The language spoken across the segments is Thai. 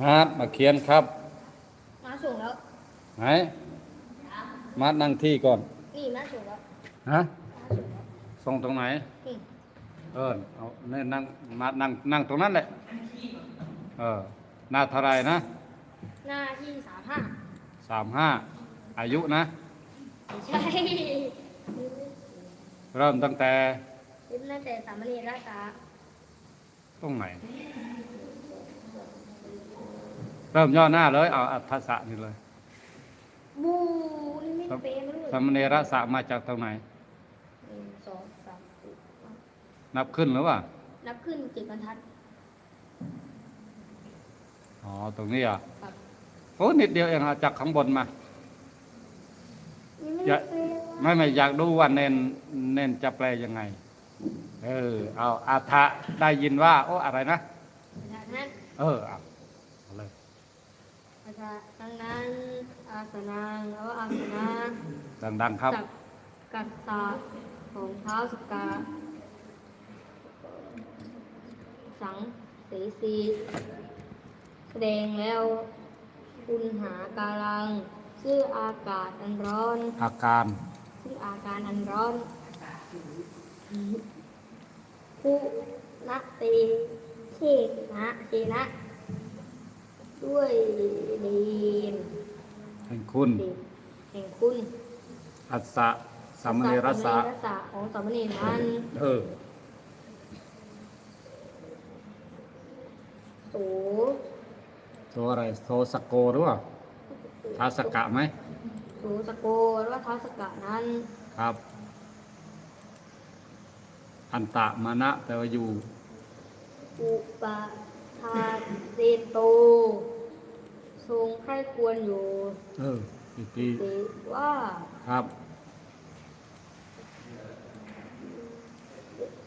มาดมาเขียนครับ มาส่งแล้ว ไหน มาดนั่งที่ก่อน นี่มาส่งแล้ว ฮะมาส่งแล้วส่งตรงไหน นี่ เออ เอาเนี่ยนั่งมานั่งนั่งตรงนั้นแหละ เออ หน้าเท่าไรนะ หน้าที่สามห้า สามห้า อายุนะไม่ใช่ เริ่มตั้งแต่ เริ่มตั้งแต่สามเณรราชาตรงไหน เริ่มย่อหน้าเลย เอาอัฏฐสะนี่เลย บูนี่ไม่เป๊ะเลยสามเณรสะมาจากตรงไหนหนึ่งสองสามสี่ห้านับขึ้นหรือว่า นับขึ้นเจ็ดบรรทัด อ๋อ ตรงนี้อะครับ โอ้นิดเดียวเองอะจากข้างบนมา นี่ไม่อย่า เป๊ะไม่ไม่อยากดูว่าเน้นเน้นจะแปลยังไง เออ เอาอาทะได้ยินว่า โอ้อะไรนะจากนั้นเออเอาเอาเลย อาจารย์ดังนั้นอาสนังแล้วอาสนะดังๆครับ สักกัสสะของเท้าสกา สังเสสีแสดงแล้วอุณหาการัง ชื่ออากาศอันร้อน อาการชื่ออาการอันร้อนผู้นะเตเชนะเชนะ ด้วยเดนแห่งคุณเดนแห่งคุณอัสสะสามเณรสะสามเณรสะของสามเณรนั้นเออโสตัวอะไรโทสโกหรือว่าทาสกะไหมโสสโกหรือว่าท้าวสกะนั้น ครับ อันตะมานะแปลว่าอยู่ อุปทาเตโต ทรงใคร่ควรอยู่เอออีกทีเสว่าครับ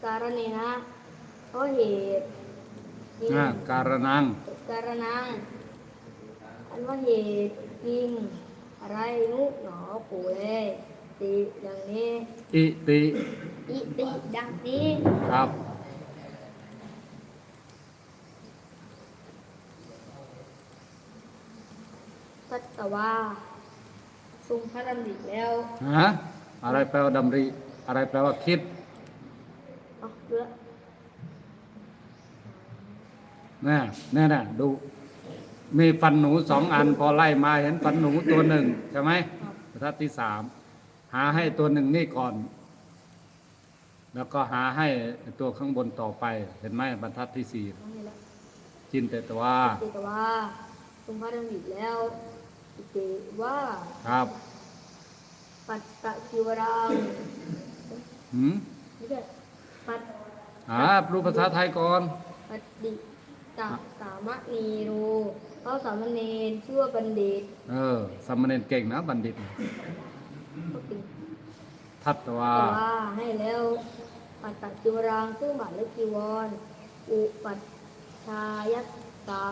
การณีนะเพราะเหตุจริงอ่าการนัง การนังอันว่าเหตุจริงอะไรนุหนอปู่เลยติอย่างนี้อิติ อิติดังนี้ ครับ สัตวาทรงพระดำริแล้วฮะอะไรแปลว่าดำริ อะไรแปลว่าคิดเอาเพื่อแน่แน่น่ะดู มีฟันหนูสองอันพอไล่มาเห็นฟันหนูตัวหนึ่งใช่ไหมครับบรรทัดที่สามหาให้ตัวหนึ่งนี่ก่อน แล้วก็หาให้ตัวข้างบนต่อไป เห็นไหมบรรทัดที่สี่นั่นนี่แหละจินเตตวาอิติว่าทรงพระดำริแล้ว อิติว่าครับปัตตะกิวรังหืมไม่ใช่ปัตอ่าปรูภาษาไทยก่อนปฏิตะสามะนีโรเขาสามเณรชื่อว่าบัณฑิต เออสามเณรเก่งนะบัณฑิตก็เป็นทัตวาแต่ว่าให้แล้วปัตตะกิวรังซึ่งบาทและจีวร อุปัชชายัตตา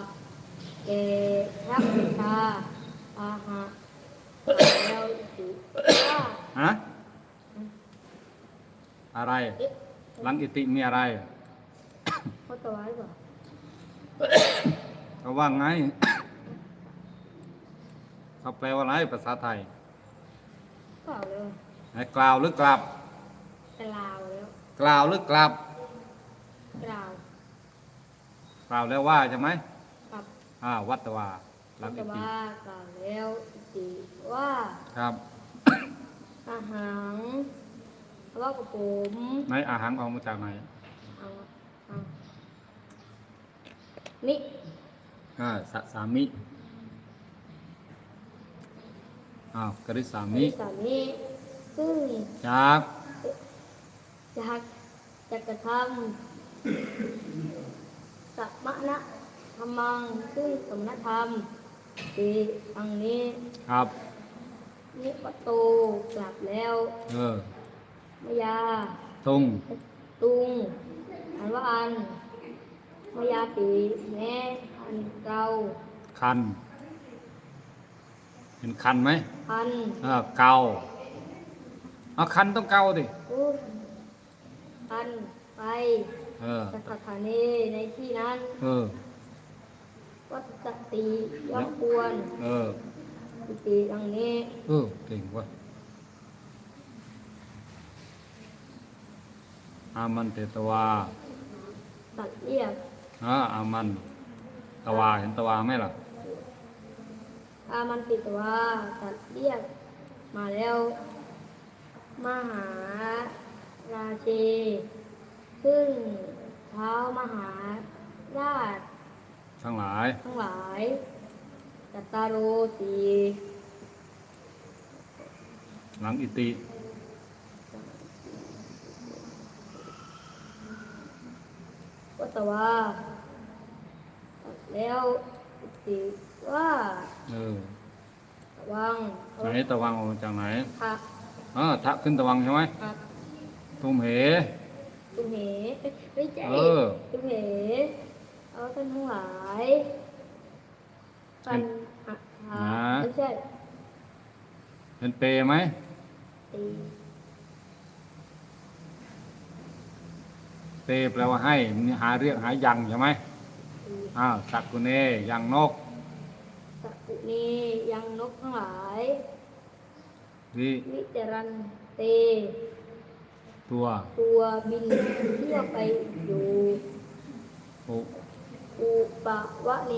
เกทักชา อาหะแล้วอิติฮะอะไร หลังอิติมีอะไรเขาตัวไว้ก่อนเขาว่าไงเขาแปลว่าอะไรภาษาไทยเปล่าวเลยให้กล่าวหรือกลับ กล่าวแล้วกล่าวหรือกลับ กล่าวกล่าวแล้วว่าใช่ไหมกับอ่าวัตวา หลังอิแต่ติว่ากล่าวแล้วอิติว่า ครับ อาหารว่ากับผมในอาหารออกมาจากไหนเอาเอานี่อ่าสสามิอ้าวกริสามิสามีซึ่งจากจะจะกระทำสัมมณธรรมังซึ่งสมณธรรม ตีอังนี้ครับนิปโตกลับแล้ว เออมยาตุงตุงอันว่าอันมายาปีแม่อันเราคัน เห็นคันไหมอันเออเกาเอาคันต้องเกาดิอุอันไปเออสถานีในที่นั้น เออ วัตติยักควรเอออิติดังนี้ เออเก่งเว่ะอามันเตตวาตัดเรียกอ่าอามันตวาเห็นตวาไหมล่ะ อามันติดว่าตัดเรียกมาแล้ว มหาราเชซึ่งเท้ามหาราช ทั้งหลาย ทั้งหลายจัตตารโรสีหลังอิติ วัตว่าตัดแล้วอิติว่าเออระวังไหนตะวังออกมาจากไหนทะเออทะขึ้นตะวังใช่ไหมทะทุ่มเหตุมเหไม่ใช่เออตุมเห เอาท่านทั้งหลายปัญหาไม่ใช่เห็นเปไหมตีเตแปลว่าให้นี่หาเรียกหายังใช่ไหมตีอ้าวสักกุเนยังนก สักกุนียังนกทั้งหลายวิวิจารันเต ตัว ตัวบินเที่ยวไปอยู่ อุอุปวะเน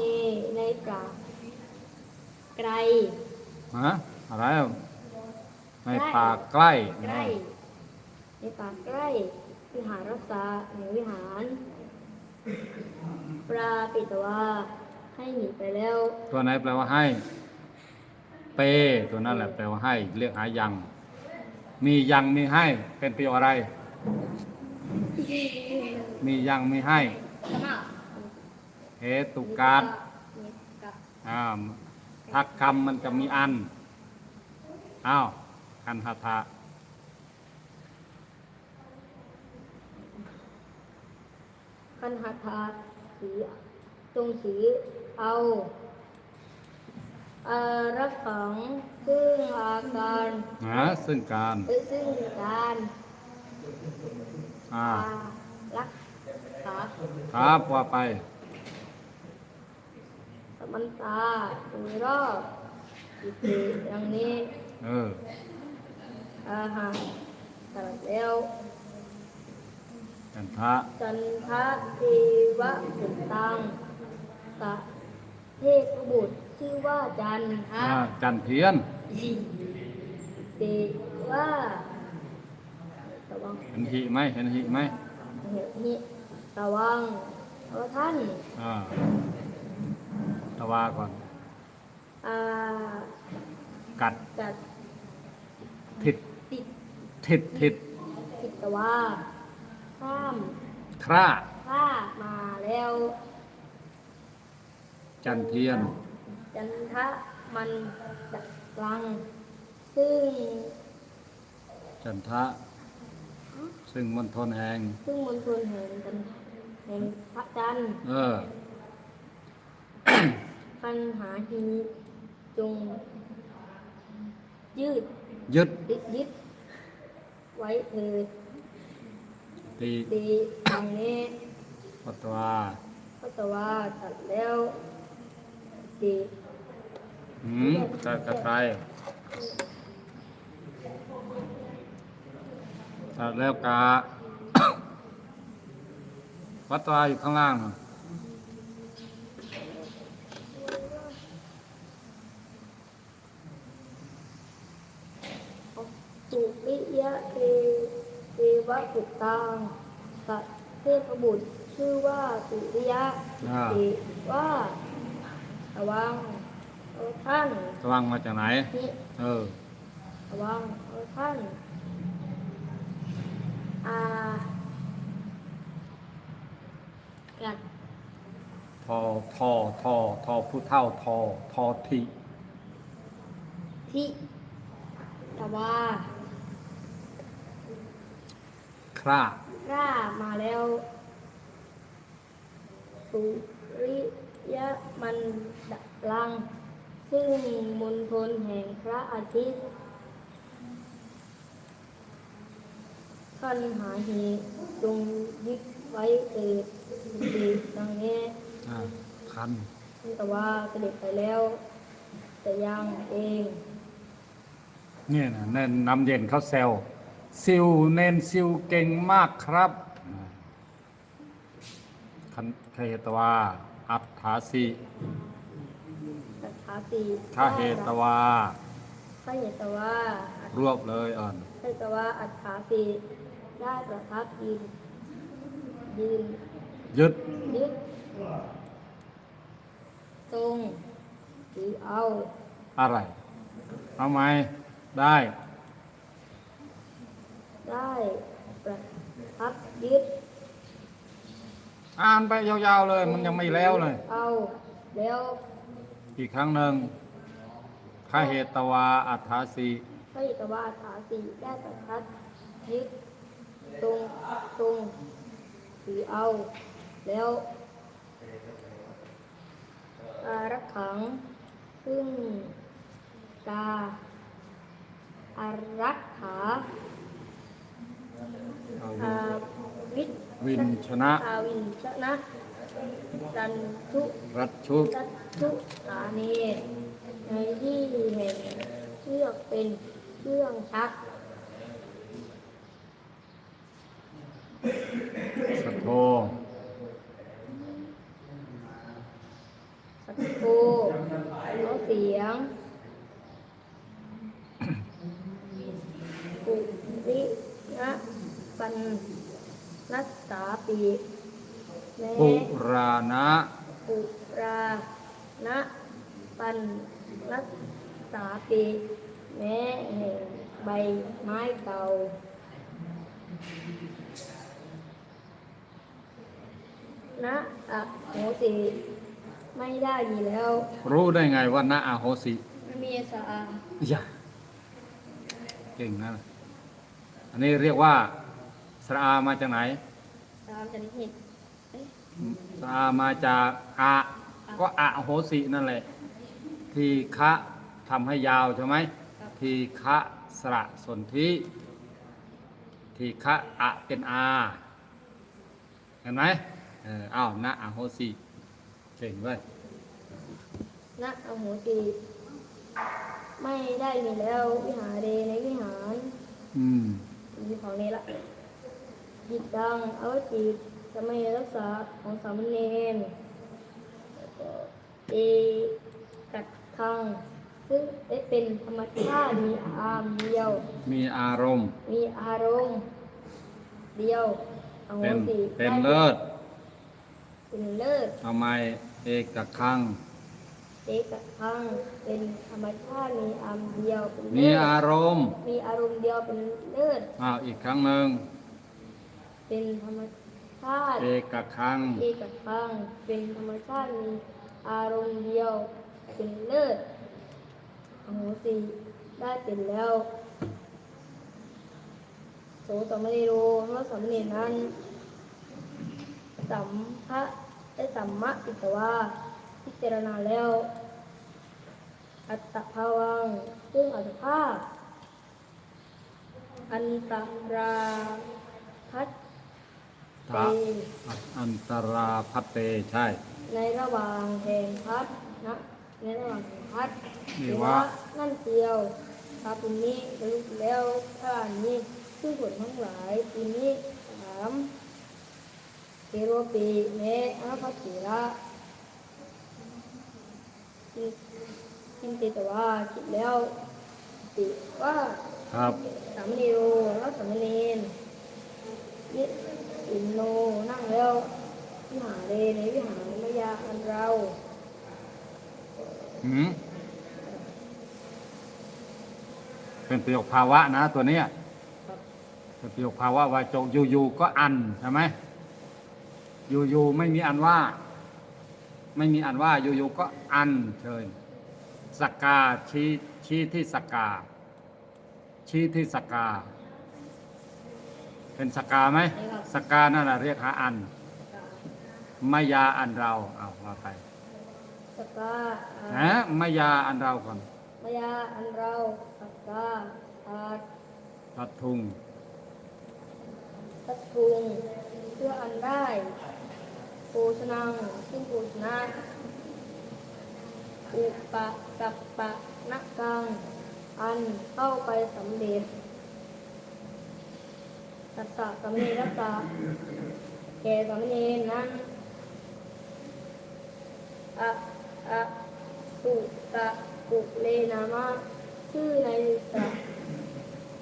ในป่าไกลฮะอะไรอะในป่าใกล้ใกล้ ในป่าใกล้ วิหารรักษาในวิหารปลาปิตวาให้หนีไปแล้ว ตัวไหนแปลว่าให้ เป ตัวนั่นแหละแปลว่าให้ เรียกหายัง มียังมีให้ เป็นประโยชน์อะไร มียังมีให้ เหตุการมีกับอ่าทักคำมันจะมีอัน อ้าวคันหทะคันหาทาถือจงถือเอาอารักขังซึ่งอาการนะซึ่งการหรือซึ่งการอ่ารักษาครับว่าไป สมันตาโดยรอบอิติอย่างนี้เอออาหารตรัสแล้วกันทะจันทะเทวะสุตังกะเทพบุตรชื่อว่าจันทะอ่าจันเทียนเตว่าระวังเห็นหิไหมเห็นหิไหมเหตุนี้ระวังเพราะท่านอ่า ตะวาก่อนอากัดจัดทิดติดทิดทิดติดตะว่าข้ามคร่าข้ามาแล้ว จันเทียน จันทะมันดักลัง ซึ่ง จันทะ ซึ่งมณฑลแห่งซึ่งมณฑลแห่งจันแห่งพระจันทร์เออ ปัญหาฮีจงยืดยึดยึดยึดไว้เถิดตีดีอย่างนี้ปัตวาพระตว่าตัดแล้วดีหืมกระกระไตรตัดแล้วกาวัดตวาอยู่ข้างล่างน่ะ สุริยะเท เทวะปุตตังกัดเทพบุตรชื่อว่าสุริยะอ่าเทว่าระวังเอาท่านตะวังมาจากไหนนี่เออ ระวังเอาท่านอากัดทอทอทอทอผู้เท่าทอทอทิทิตะว่า คร่าร่ามาแล้ว สุริยะมันดลัง ซึ่งมณฑลแห่งพระอาทิตย์ขันหาเหตุจงยึดไว้เถิดดีดังนี้อ่า คัน แต่ว่าเสด็จไปแล้ว แต่ยังเอง เนี่ยนะเน้นน้ำเย็นเขาแซว ซิวเน้นซิวเก่งมากครับคันคเหตวา อัฏฐาสิสัทธาสีคาเหตวา ข้าเหตว่ารวบเลยอ่อนข้าเหตว่าอัฏฐาสีได้ประทับยืนยืนยึดยึดทรงหรือเอาอะไร เอาไหมได้ ได้ประทับยึด อ่านไปยาวๆเลย มันยังไม่แล้วเลย เอาแล้วอีกครั้งหนึ่งคาเหตวาอัฏฐาสิข้าเหตว่าอัฏฐาสีได้ประทับยึดทรงทรงหรือเอา แล้วอารักขังซึ่งกาอารักขาเอาอาวิทวินชนะ อาวินชนะรันทุรัชชุรัทุสานีในที่แห่งเชือกเป็นเครื่องชักสะโทสักโคเอาเสียงปุรินะ ปันนัสสาปีแม้ปุราณะปุรานะปันนัสสาปีแม้แห่งใบไม้เก่านะอะโหสิไม่ได้ดีแล้ว รู้ได้ไงว่านะอาโหสิไม่มีสาอาอย่าเก่งนะ อันนี้เรียกว่าส ระอามาจากไหนตามจันทิตเอ้ยสระอามาจากอะก็อะโหสินั่นแหละ ทีคะทำให้ยาวใช่ไหมครับทีคะสระสนธิทีคะอะเป็นอาเห็นไหมเอออ้าวนะอาโหสิเก่งเว้ยนะอโหสิไม่ได้มีแล้ววิหารเดในวิหารอืม มีของนี้ละ จิตดังเอาไว้จิตสมัยรักษาของสามเณรแล้วก็เอกัดคังซึ่งได้เป็นธรรมชาติมีอามเดียว มีอารมณ์ มีอารมณ์เดียวอโหเป็นสิเป็นได้เลิศ เป็นเลิศทำไมเอกคังเอกคังเป็นธรรมชาติมีอามเดียวเป็นมีเลิศอารมณ์ มีอารมณ์เดียวเป็นเลิศอ้าวอีกครั้งหนึ่ง เป็นธรรมชาติ เอกคัง เอกคัง เป็นธรรมชาติมีอารมณ์เดียว เป็นเลิศอโหสิได้เป็นแล้ว โสสมณีโรเมื่อสมณีนั้นสัมภะได้สัมมะสิตวาพิจารณาแล้ว อัตตภาวังซึ่งอัตภาพอันตราพัต ทะอันตราพัตเตใช่ ในระหว่างแห่งพัดนะในระหว่างแห่งพัดนี่เห็นว่านั่นเดียวตาปีนี้บรรลุแล้วท่านนี้ซึ่งผลทั้งหลายปีนี้สามเทโรปีแม้อาภัสจิระจิจินติตว่าคิดแล้วติว่าครับสามเณรแล้วสามเณร นินโนนั่งแล้ววิหารเรในวิหารมายาอันเราหืมเป็นประโยคภาวะนะตัวเนี้ยเป็นประโยคภาวะวาจกอยู่ๆก็อันใช่ไหมอยู่ๆไม่มีอันว่า ไม่มีอันว่าอยู่ๆก็อันเชิญสกกาชี้ชี้ที่สกกาชี้ที่สกกา เป็นสกกาไหมสกกานั่นแหละเรียกหาอันมายาอันเราเอาว่าไปสกาอานะมายาอันเราก่อนมายาอันเราสกาอาจตัดทุงตัดทุงเพื่ออันได้ปูชนังซึ่งปูชนะอุปะกัปปะนักกัง อันเข้าไปสำเร็จ ตัสสะสำเนรัสสะแก่สำเนรนั้นอะอะตุตะกุเลนามะชื่อในตะ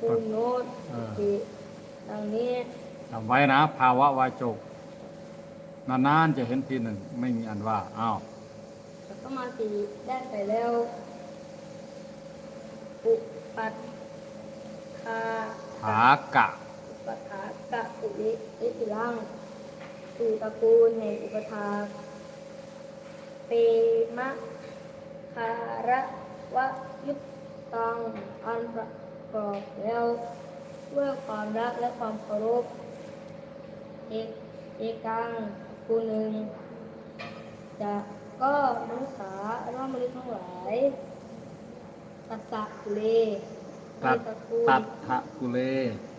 กุโนตติดังนี้จำไว้นะ ภาวะวาจกนานๆจะเห็นทีหนึ่ง ไม่มีอันว่าอ้าวแล้วก็มาสีได้ไปแล้วอุปัตคาถากะอุปถา กะอุลิอิติลังสู่ตระกูลแห่งอุปถากเปมะคาระวะยุตตังอันประกอบแล้วด้วยความรักและความเคารพเอกเอกังคูหนึ่งจะก็มนุษย์สาอันว่ามนุษย์ทั้งหลายตัสสะกุเลในตัดตระกูลตัดทะกุเล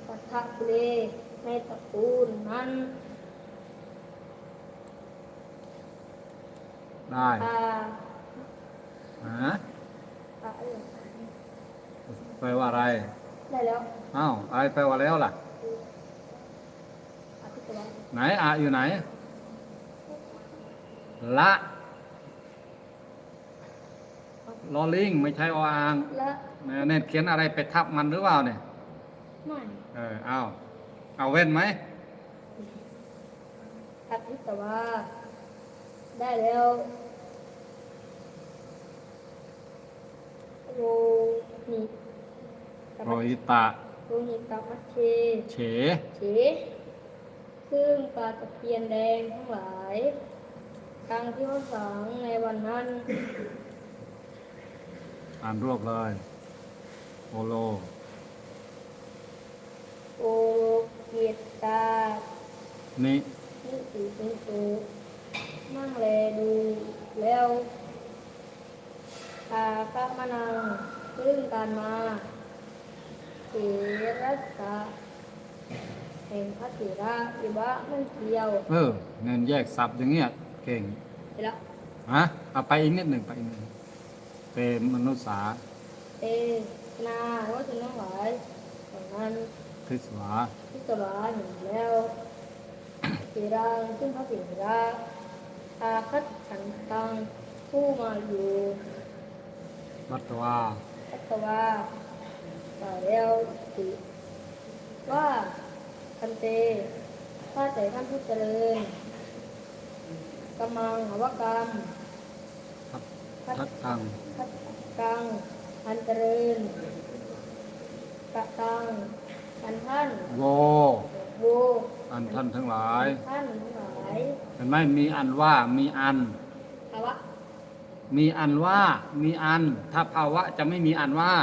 ตัสสะกุเล ในตระกูลนั้นได้ตาฮะตาเอ้ยแปลว่าอะไร ได้แล้วอ้าวอะไรแปลว่าแล้วล่ะอธิตวะไหนอะอยู่ไหน ละลอลิงไม่ใช่ออ่างและเนี่ยเนี่ยเขียนอะไรไปทับมันหรือเปล่าเนี่ย ไม่ เออเอา เอาเว้นไหมอธิตวะได้แล้วโรหิกับโรหิตะโรหิกับมัชเชเฉเฉซึ่งปลาตะเพียนแดงทั้งหลายกลางที่ว่าสังในวันนั้น อ่านรวบเลย โอโล โอเกี ยรตา นินิสิสิงสุนั่งแลดูแล้วพาพระมะนังซึ่งการมาเถรัสสะแห่งพระเถระอิวะมันเทียวเออเน้นแยกศัพท์อย่างเงี้ยเก่งเสร็จแล้วฮะเอาไปอีกนิดหนึ่งไปอีกนิดหนึ่งเป็นมนุษย์สา เตนาว่าจะทั้งหลายดังนั้น ทิสวาพิจารณาเห็นแล้วสีรังซึ่งพระสิระอาคัดขันตังผู้มาอยู่วัตวาพัตวาต่าแล้วสิว่าคันเตข้าแต่ท่านผู้เจริญกำมังหาวกรรมทัดพัดทัดตังพัดกังอันเจริญกะตัง อันท่านโว โวอันท่านทั้งหลาย ท่านทั้งหลายเห็นไหมมีอันว่ามีอัน ภาวะมีอันว่ามีอัน ถ้าภาวะจะไม่มีอันว่า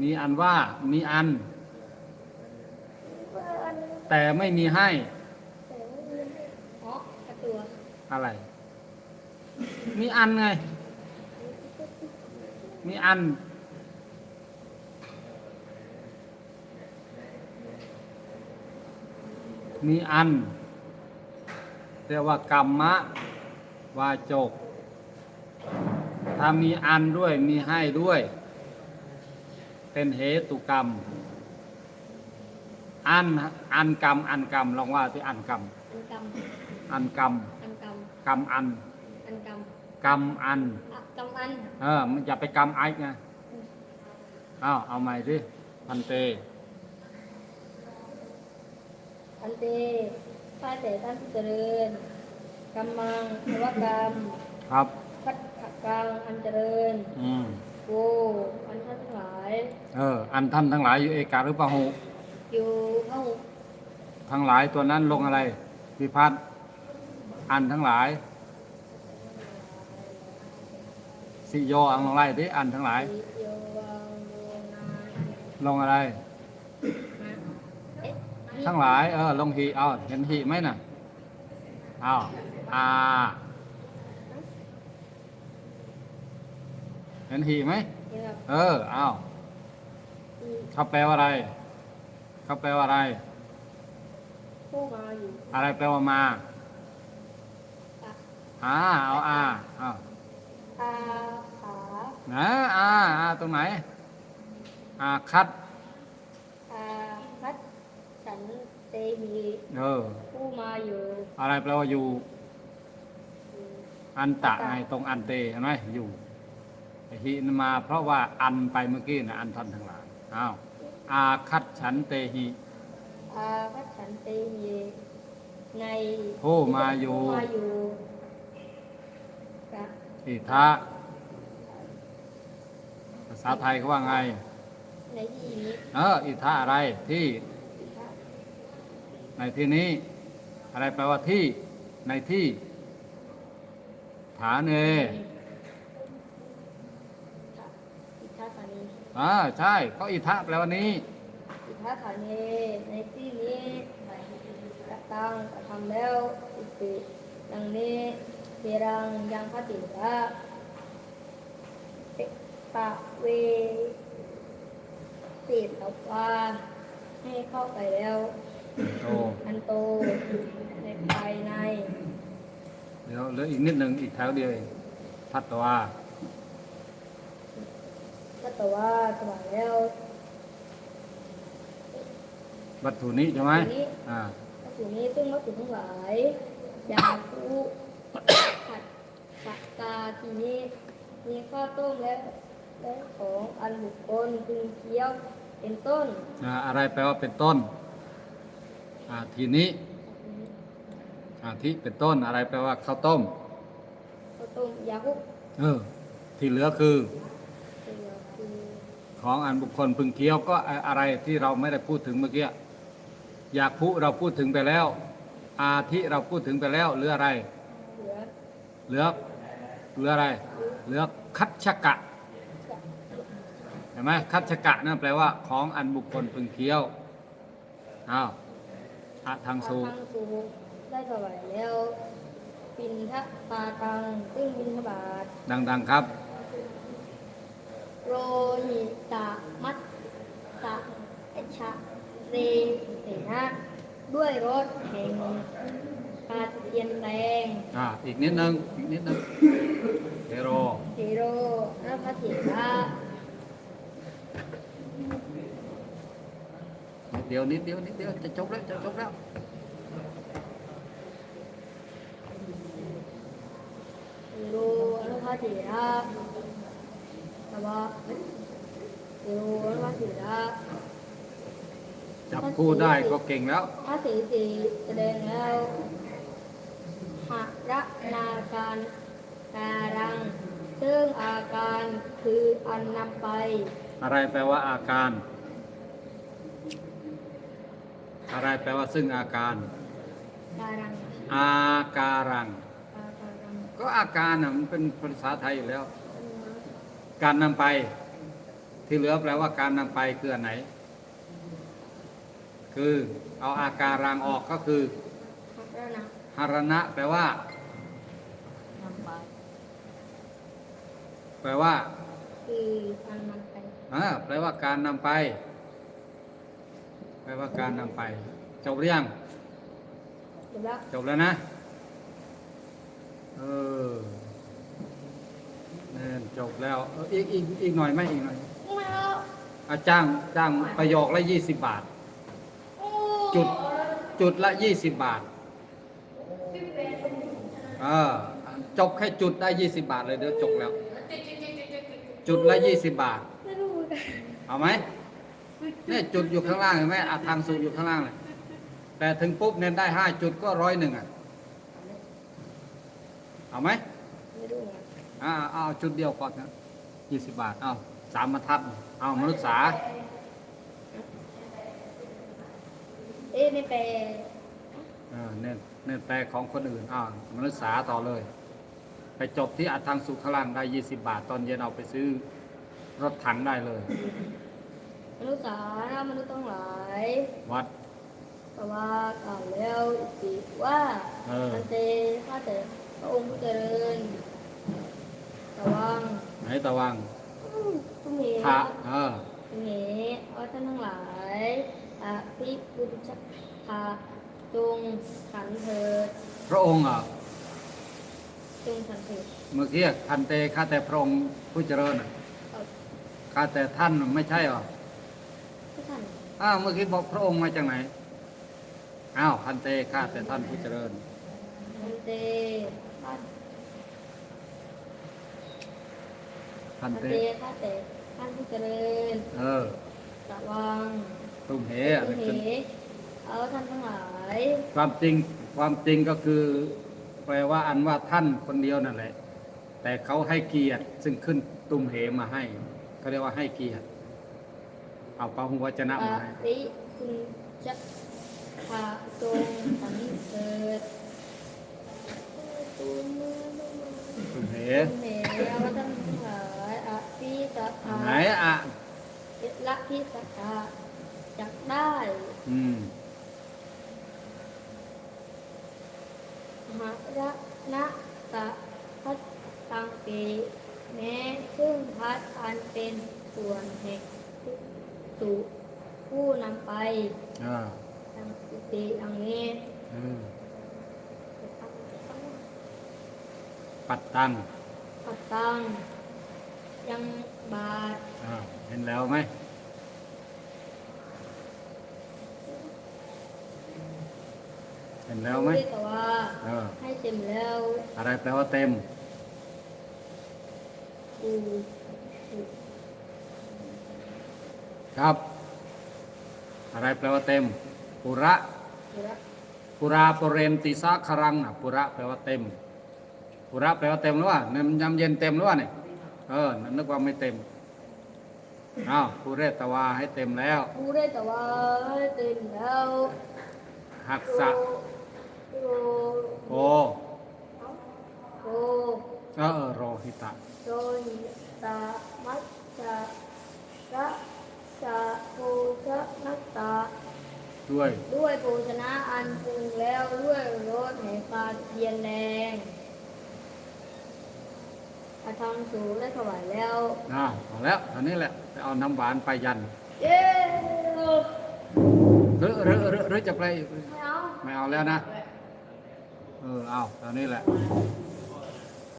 มีอันว่ามีอันแต่ไม่มีให้อ๋อกับตัวอะไร มีอันไง มีอัน มีอัน เรียกว่ากรรมะวาจก ถ้ามีอันด้วยมีให้ด้วย เป็นเหตุกรรม อันอันกรรม อันกรรมลองว่าที่อันกรรม อันกรรม อันกรรม อันกรรม กรรมอัน อันกรรม กรรมอันอะกรรมอัน เออ มันอย่าไปกรรมไอ้ไงอ้าวเอาใหม่ดิพันเต อันเตข้าแต่ท่านผู้เจริญกำมังภาวกรรมครับพัดขกังอันเจริญอืมโวอันท่านทั้งหลายเออ อันท่านทั้งหลายอยู่เอกาหรือปะหูอยู่พระหุทั้งหลายตัวนั้นลงอะไรพิพัฒน์อันทั้งหลาย สิโยอังลงไล่ดิอันทั้งหลายติโยวังโยนาลงอะไรนะเอ๊ะ ทั้งหลายเออลงหีเอาเห็นหีไหมน่ะเอาอาเห็นหีไหมเดี๋ยวเออเอาอีเขาแปลว่าอะไรเขาแปลว่าอะไรผู้มาอยู่อะไรแปลว่ามาอะอาเอาอาเอาอาขานะอาอาตรงไหนอาคัดอาพัด ฉันเตหีเออ ผู้มาอยู่อะไรแปลว่าอยู่ อันตะไงตรงอันเตเห็นไหมอยู่ไอ้หินมา เพราะว่าอันไปเมื่อกี้นะอันท่อนทั้งหลายอ้าวอาคัดฉันเตหิอาพัดฉันเตหีในผู้มาอยู่ผู้มาอยู่กะอิทะภาษาไทยเขาว่าไงในที่นี้เอออิทะอะไรที่ค่ะ ในที่นี้ อะไรแปลว่าที่ในที่ ฐานเอค่ะอิทธาสานีอ่าใช่ก็อิทะแปลว่านี้ อิทธาสานีในที่นี้กระตังกระทำแล้วอิติดังนี้เทรังยังพระติระเตปะเวติดออกว่าให้เข้าไปแล้ว โอ้อันโตในภายใน เดี๋ยวเหลืออีกนิดหนึ่งอีกแถวเดียวเองพัตวาก็แต่ว่าสว่างแล้ววัตถุนี้ใช่ไหมวัตถุนี้อ่าวัตถุนี้ซึ่งวัตถุทั้งหลายยาคูขัดสักกาทีนี้ มีข้าวต้มและและของอันบุคคลพึงเคี้ยวเป็นต้นอ่าอะไรแปลว่าเป็นต้นอ่า ทีนี้อาทิเป็นต้นอะไรแปลว่าข้าวต้ม ข้าวต้มยาคุเออ ที่เหลือคือคือ ของอันบุคคลพึงเคี้ยวก็อะอะไรที่เราไม่ได้พูดถึงเมื่อกี้อยากพูเราพูดถึงไปแล้ว อาทิเราพูดถึงไปแล้วเหลืออะไร เหลือเหลือเหลืออะไร เหลือคัตชกะเห็นไหมคัตชกะนั่นแปลว่า ของอันบุคคลพึงเคี้ยวอ้าว อะทางสูทางสูได้ถวายแล้วปินทปาตังซึ่งบินทบาทดังๆครับ โรหิตามัตตะเอชะเรเสนะด้วยรถแห่งกาเทียนแดงอ่าอีกนิดนึงอีกนิดนึงเฮโรเทโรนพระเถระ นิด เดียวนิดเดียวนิดเดียวจะจบแล้วจะจบแล้วเทโรนพระเถระแต่ว่าเทโรนพระเถระจับคู่ได้ก็เก่งแล้วพระศรีสีแสดงแล้วหะระนาการการัง ซึ่งอาการคืออันนำไป อะไรแปลว่าอาการ อะไรแปลว่าซึ่งอาการ การังอาการัง อาการังก็อาการน่ะมันเป็นภาษาไทยอยู่แล้ว การนำไป ที่เหลือแปลว่าการนำไปคืออันไหน คือเอาอาการังออกก็คือพัฒนาหารณะ แปลว่า นำไปแปลว่าคืออันนำไป อ่าแปลว่าการนำไป แปลว่าการนำไปจบหรือยังเดี๋ยวแล้วจบแล้วนะ เออเนี่ยจบแล้วเอออีกอีกอีกหน่อยไหมอีกหน่อยไม่เอาอาจ้างจ้างประโยคละยี่สิบบาท โอ้จุดจุดละยี่สิบบาทเออจบแค่จุดได้ยี่สิบบาทเลยเดี๋ยวจบแล้ว จุดละยี่สิบบาท ไม่รู้เหมือนกันเอาไหม เนี่ยจุดอยู่ข้างล่างเห็นไหมอาทางสูงอยู่ข้างล่างเลยแต่ถึงปุ๊บเนี่ยได้ห้าจุดก็ร้อยหนึ่งอะเอาไหมไม่รู้เหมือนกันอ่าเอาจุดเดียวก่อนนะยี่สิบบาทเอาสามบรรทัดเอามนุษย์สาเอ๊ะไม่แปลเออเน้นเน้นแปลของคนอื่นอ้าวมนุษย์สาต่อเลย ไปจบที่อาทางสุขข้างล่างได้ยี่สิบบาท ตอนเย็นเอาไปซื้อรถถังได้เลย มนุษย์สานะมนุษย์ทั้งหลายวัดแต่ว่ากล่าวแล้วอีกทีว่าเอออันเตข้าแต่พระองค์ผู้เจริญระวังไหนตะวังทุกเหพระตุเออทุกเหตุว่าท่านทั้งหลายอภิปุญชพาจงขันเถิดพระองค์อะจงสันติเมื่อกี้พันเตข้าแต่พระองค์ผู้เจริญน่ะเออข้าแต่ท่านไม่ใช่หรอผู้ท่าน อ้าวเมื่อกี้บอกพระองค์มาจากไหนอ้าวพันเตข้าแต่ท่านผู้เจริญมันเตท่านพันมันเตเตข้าแต่ท่านผู้เจริญ เออระวังตุ้มเหเออะไรขึ้นเอาท่านทั้งหลายความจริงความจริงก็คือแปลว่าอันว่าท่านคนเดียวนั่นแหละ แต่เขาให้เกียรติซึ่งขึ้นตุ้มเหมาให้เขาเรียกว่าให้เกียรติ เอาปาหุวจนะปมาให้ริคุณจักขะจงสันเกิดตูมือตุ้มเหเหเอาท่านทั้งหลายอภิสัทธา ไหนอะ ละพิสัทธาจักได้ อืม หาระนะตะพัดตังเกแม้ซึ่งพัดอันเป็นส่วนแห่งสุผู้นำไป อ่า ดังสติดังนี้ เออ ปัดตังปัดตัง ยังบาทอ่าเห็นแล้วไหมเห็นแล้วไหมรู้แต่ว่าเออให้เต็มแล้ว อะไรแปลว่าเต็มกูครับ อะไรแปลว่าเต็มปุระกูละ ปุราปเรนติสาคารังนะปุระแปลว่าเต็มปุระแปลว่าเต็มหรือว่าน้ำยำเย็นเต็มหรือว่าเนี่ยเออนึกว่าไม่เต็มอ้าวปุเรตวาให้เต็มแล้วกูได้แต่ว่าให้เต็มแล้วหักษะโอโอโอเออเออโรหิตะโดยตามัจจะระจะโภชนัตตา ด้วย ด้วยโภชนะอันปรุงแล้วด้วยรสแห่งปลาเทียนแดงอาทำสูงและถวายแล้วนะเอาแล้วอันนี้แหละไปเอาน้ำหวานไปยันเย้หรือหรือหรือหรือจะไปไม่เอาไม่เอาแล้วนะ เออเอาตอนนี้แหละเ